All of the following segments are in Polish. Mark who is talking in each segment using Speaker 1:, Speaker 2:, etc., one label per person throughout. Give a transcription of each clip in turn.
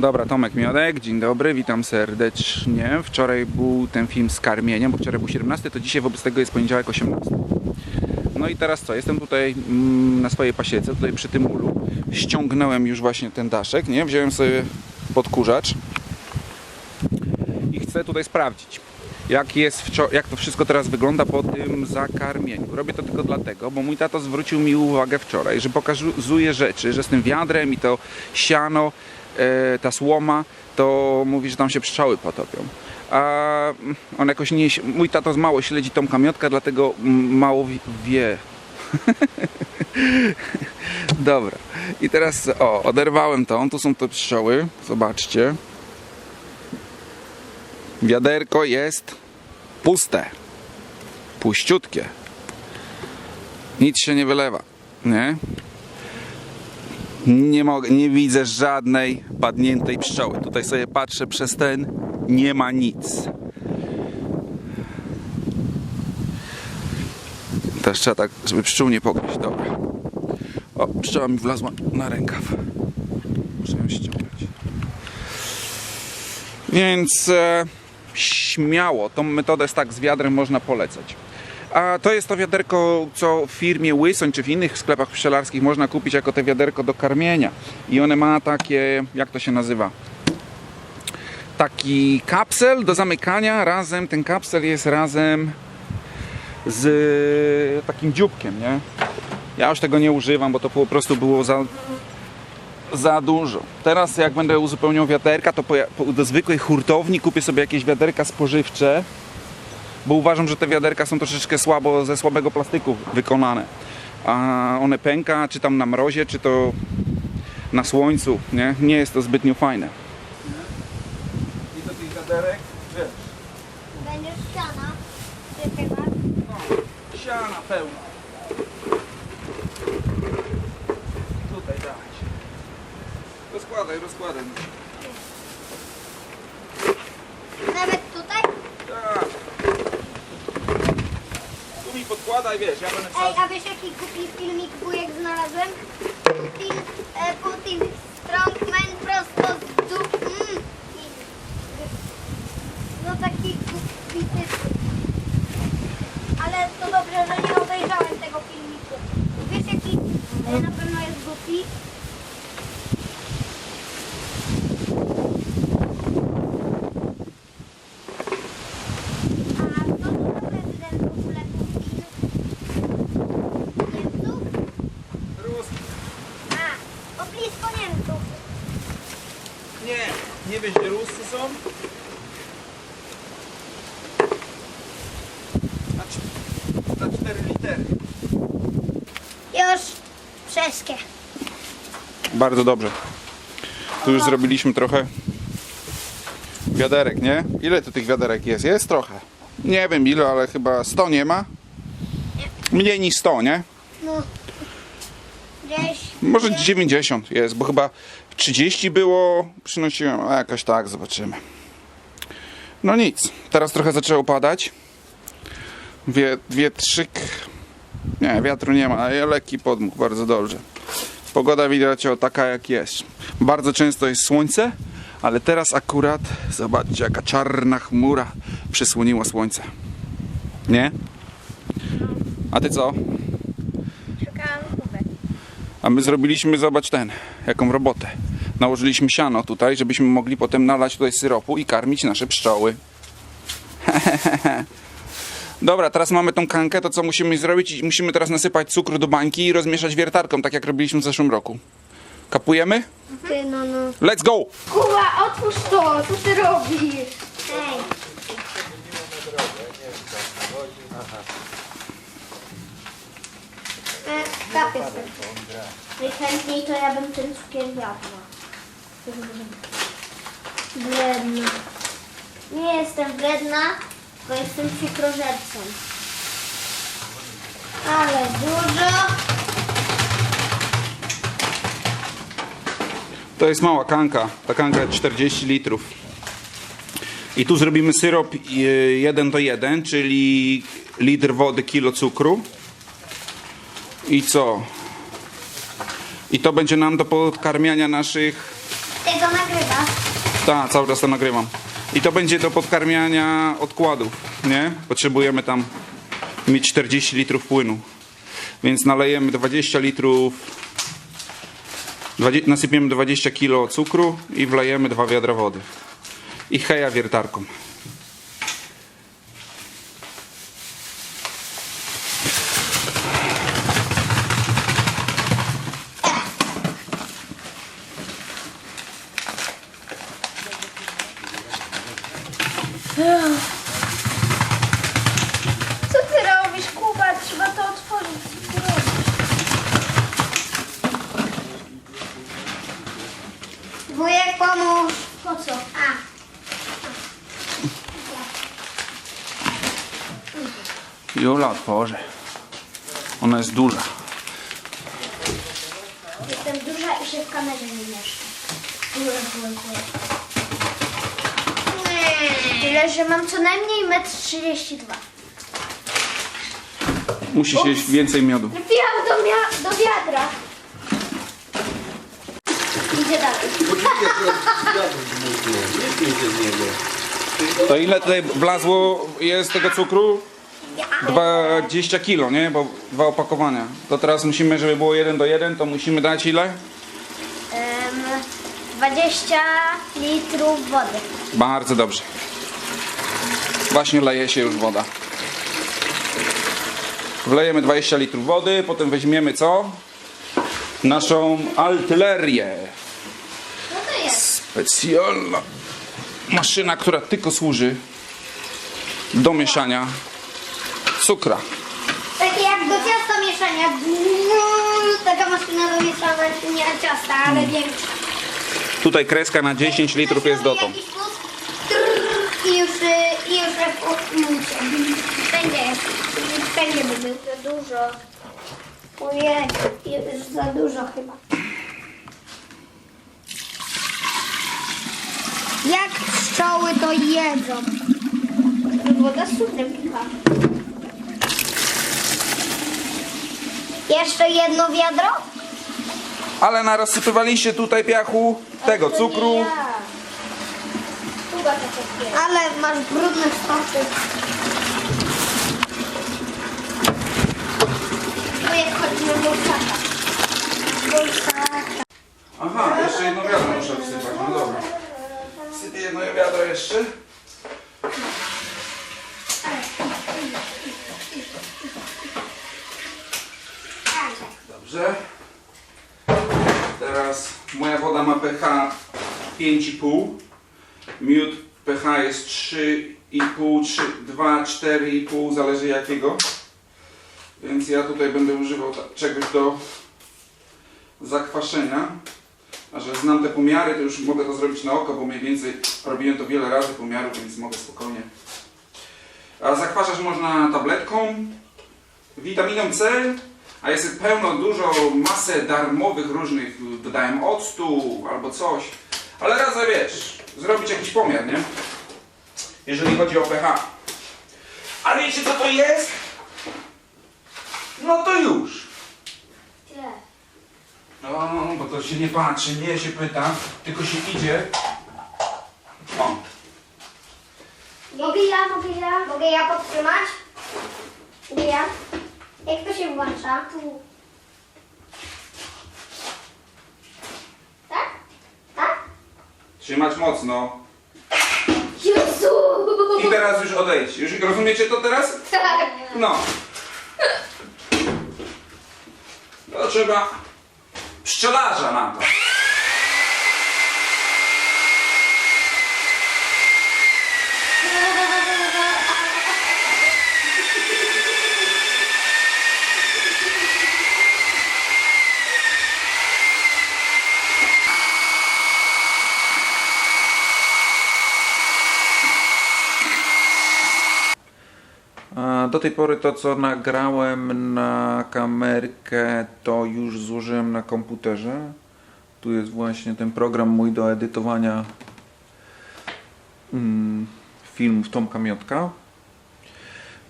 Speaker 1: Dobra, Tomek Miodek, dzień dobry, witam serdecznie. Wczoraj był ten film z karmieniem, bo wczoraj był 17, to dzisiaj wobec tego jest poniedziałek 18. No i teraz co, jestem tutaj mm, na swojej pasiece, tutaj przy tym ulu. Ściągnąłem już właśnie ten daszek, nie? Wziąłem sobie podkurzacz i chcę tutaj sprawdzić. Jak, jest jak to wszystko teraz wygląda po tym zakarmieniu. Robię to tylko dlatego, bo mój tato zwrócił mi uwagę wczoraj, że pokazuje rzeczy, że z tym wiadrem i to siano, ta słoma, to mówi, że tam się pszczoły potopią. A on jakoś nie. Mój tato mało śledzi tą kamiotkę, dlatego mm, mało wi- wie. Dobra. I teraz o, oderwałem to. Tu są te pszczoły. Zobaczcie. Wiaderko jest puste. Puściutkie. Nic się nie wylewa. Nie? Nie, mogę, nie widzę żadnej padniętej pszczoły. Tutaj sobie patrzę przez ten. Nie ma nic. Też trzeba tak, żeby pszczół nie pogryźć. Dobra. O, pszczoła mi wlazła na rękaw. Muszę ją ściągnąć. Więc e, śmiało, tą metodę z tak z wiadrem można polecać. A to jest to wiaderko, co w firmie Łysoń czy w innych sklepach pszczelarskich można kupić jako te wiaderko do karmienia. I one ma takie, jak to się nazywa? Taki kapsel do zamykania razem, ten kapsel jest razem z takim dzióbkiem, nie? Ja już tego nie używam, bo to po prostu było za, za dużo. Teraz jak będę uzupełniał wiaderka, to po, po, do zwykłej hurtowni kupię sobie jakieś wiaderka spożywcze, bo uważam, że te wiaderka są troszeczkę słabo, ze słabego plastyku wykonane. A one pęka, czy tam na mrozie, czy to na słońcu, nie? Nie jest to zbytnio fajne. I do tych wiaderek, wiesz,
Speaker 2: Będziesz
Speaker 1: no, siana pełna. Tutaj dać. Rozkładaj, rozkładaj.
Speaker 2: Nawet tutaj?
Speaker 1: Tak. Tu mi podkładaj, wiesz, ja będę
Speaker 2: Ej, a wiesz jaki głupi filmik wujek znalazłem? Film e, Putin Strongman prosto z dup... Mm. No taki głupi. Ale to dobrze, że nie obejrzałem tego filmiku. Wiesz jaki e, na pewno jest głupi? A kto to prezydent w ogóle Putin? Niemców?
Speaker 1: Ruski.
Speaker 2: A, o blisko Niemców.
Speaker 1: Nie, nie wiesz, gdzie Ruscy są? Na, cz- na cztery litery.
Speaker 2: Już wszystkie.
Speaker 1: Bardzo dobrze. Tu już zrobiliśmy trochę wiaderek, nie? Ile tu tych wiaderek jest? Jest trochę. Nie wiem ile, ale chyba 100 nie ma. Mniej niż 100, nie?
Speaker 2: No. Gdzieś.
Speaker 1: Może
Speaker 2: gdzieś-
Speaker 1: 90 jest, bo chyba 30 było, przynosiłem, a jakoś tak, zobaczymy. No nic, teraz trochę zaczęło padać. Wie, wietrzyk, nie, wiatru nie ma, ale lekki podmuch, bardzo dobrze. Pogoda widać o taka jak jest. Bardzo często jest słońce, ale teraz akurat, zobaczcie jaka czarna chmura przysłoniła słońce. Nie? A ty co? A my zrobiliśmy, zobacz ten, jaką robotę. Nałożyliśmy siano tutaj, żebyśmy mogli potem nalać tutaj syropu i karmić nasze pszczoły. Dobra, teraz mamy tą kankę, to co musimy zrobić? Musimy teraz nasypać cukru do bańki i rozmieszać wiertarką, tak jak robiliśmy w zeszłym roku. Kapujemy?
Speaker 2: Ty, no, no.
Speaker 1: Let's go!
Speaker 2: Kuba, otwórz to, co ty robisz? Ej. E, Kapię sobie. Najchętniej to ja bym ten cukier jadła. Bledna. Nie jestem bledna, tylko jestem przykrożercą. Ale dużo.
Speaker 1: To jest mała kanka, ta kanka 40 litrów. I tu zrobimy syrop 1 do 1, czyli litr wody, kilo cukru. I co? I to będzie nam do podkarmiania naszych
Speaker 2: Ty to nagrywasz?
Speaker 1: Tak, cały czas to nagrywam. I to będzie do podkarmiania odkładów, nie? Potrzebujemy tam mieć 40 litrów płynu. Więc nalejemy 20 litrów, 20, nasypiemy 20 kg cukru i wlejemy dwa wiadra wody. I heja wiertarką.
Speaker 3: Co ty robisz, Kuba? Trzeba to otworzyć. Co ty robisz?
Speaker 2: Wujek, pomóż.
Speaker 3: Po co?
Speaker 2: A.
Speaker 1: Jula otworzy. Ona jest duża.
Speaker 3: Jestem duża i się w kamerze nie mieszczę. Tyle, że mam co najmniej 1,32 m.
Speaker 1: Musi się jeść więcej miodu.
Speaker 3: Wbijam do, mia- do wiadra.
Speaker 1: To ile tutaj wlazło jest tego cukru? 20 kilo, nie? Bo dwa opakowania. To teraz musimy, żeby było 1 do 1, to musimy dać ile?
Speaker 3: Em, 20 litrów wody.
Speaker 1: Bardzo dobrze. Właśnie leje się już woda. Wlejemy 20 litrów wody, potem weźmiemy co? Naszą artylerię.
Speaker 3: Jest.
Speaker 1: Specjalna maszyna, która tylko służy do mieszania cukra.
Speaker 2: Takie jak do ciasta mieszania. Taka maszyna do mieszania ciasta, ale większa.
Speaker 1: Tutaj kreska na 10 litrów jest dotąd.
Speaker 2: I już, y, i już jest. Był.
Speaker 3: Za dużo.
Speaker 2: Ojej, już za dużo chyba. Jak pszczoły to jedzą.
Speaker 3: Woda z cukrem kicha.
Speaker 2: Jeszcze jedno wiadro?
Speaker 1: Ale narozsypywaliście tutaj piachu, tego cukru.
Speaker 2: Ale masz brudne stopy.
Speaker 3: To jak chodzimy do ptaka.
Speaker 1: Aha, jeszcze jedno wiadro muszę wsypać. No dobra. Sypię jedno wiadro jeszcze. Dobrze. Teraz moja woda ma pH 5,5. Miód pH jest 3,5, 3, 2, 4,5, zależy jakiego. Więc ja tutaj będę używał czegoś do zakwaszenia. Że znam te pomiary, to już mogę to zrobić na oko, bo mniej więcej robiłem to wiele razy pomiarów, więc mogę spokojnie. A zakwaszać można tabletką, witaminą C, a jest pełno, dużo, masę darmowych różnych, dodają octu albo coś. Ale razem wiesz, zrobić jakiś pomiar, nie? Jeżeli chodzi o pH. A wiecie co to jest? No to już. No, bo to się nie patrzy, nie się pyta, tylko się idzie. O,
Speaker 3: Mogę ja, mogę ja.
Speaker 2: Mogę ja podtrzymać? Mogę ja? Jak to się włącza?
Speaker 3: Tu.
Speaker 2: Tak? Tak?
Speaker 1: trzymać mocno.
Speaker 3: Jezu!
Speaker 1: I teraz już odejdź. Już rozumiecie to teraz?
Speaker 3: Tak.
Speaker 1: No. To trzeba pszczelarza na to. Do tej pory to, co nagrałem na kamerkę, to już złożyłem na komputerze. Tu jest właśnie ten program mój do edytowania mm, filmów Tomka Miotka.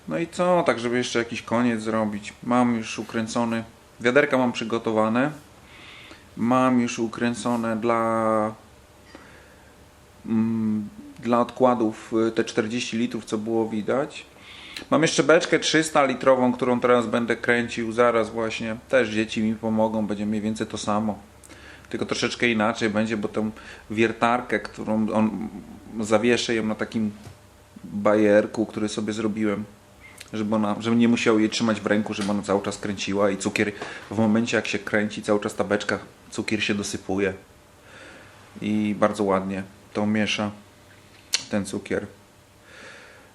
Speaker 1: No i co, tak żeby jeszcze jakiś koniec zrobić. Mam już ukręcony, wiaderka mam przygotowane. Mam już ukręcone dla mm, dla odkładów y, te 40 litrów, co było widać. Mam jeszcze beczkę 300 litrową, którą teraz będę kręcił zaraz właśnie. Też dzieci mi pomogą, będzie mniej więcej to samo. Tylko troszeczkę inaczej będzie, bo tą wiertarkę, którą on zawieszę ją na takim bajerku, który sobie zrobiłem, żeby ona, żeby nie musiał jej trzymać w ręku, żeby ona cały czas kręciła i cukier w momencie jak się kręci, cały czas ta beczka, cukier się dosypuje i bardzo ładnie to miesza ten cukier.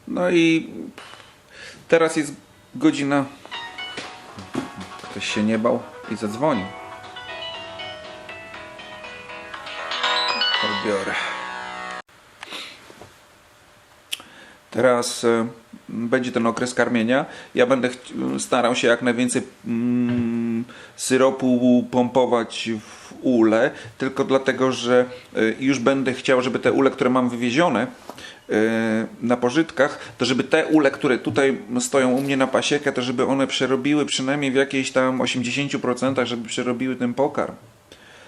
Speaker 1: No i teraz jest godzina. Ktoś się nie bał i zadzwonił. Odbiorę. Teraz e, będzie ten okres karmienia. Ja będę starał się jak najwięcej mm, syropu pompować w ule, tylko dlatego, że e, już będę chciał, żeby te ule, które mam wywiezione e, na pożytkach, to żeby te ule, które tutaj stoją u mnie na pasiekę, to żeby one przerobiły przynajmniej w jakiejś tam 80%, żeby przerobiły ten pokarm.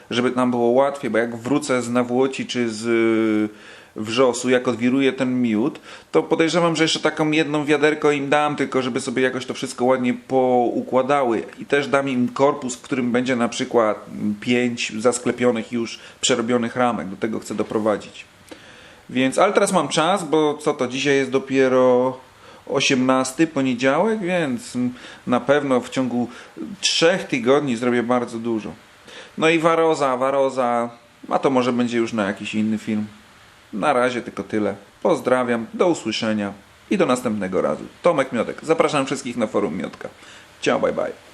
Speaker 1: Żeby nam było łatwiej, bo jak wrócę z nawłoci czy z y, wrzosu, jak odwiruję ten miód, to podejrzewam, że jeszcze taką jedną wiaderko im dam, tylko żeby sobie jakoś to wszystko ładnie poukładały. I też dam im korpus, w którym będzie na przykład pięć zasklepionych już przerobionych ramek. Do tego chcę doprowadzić. Więc, ale teraz mam czas, bo co to, dzisiaj jest dopiero 18 poniedziałek, więc na pewno w ciągu trzech tygodni zrobię bardzo dużo. No i Waroza, Waroza, a to może będzie już na jakiś inny film. Na razie tylko tyle. Pozdrawiam, do usłyszenia i do następnego razu. Tomek Miotek. Zapraszam wszystkich na forum Miotka. Ciao, bye bye.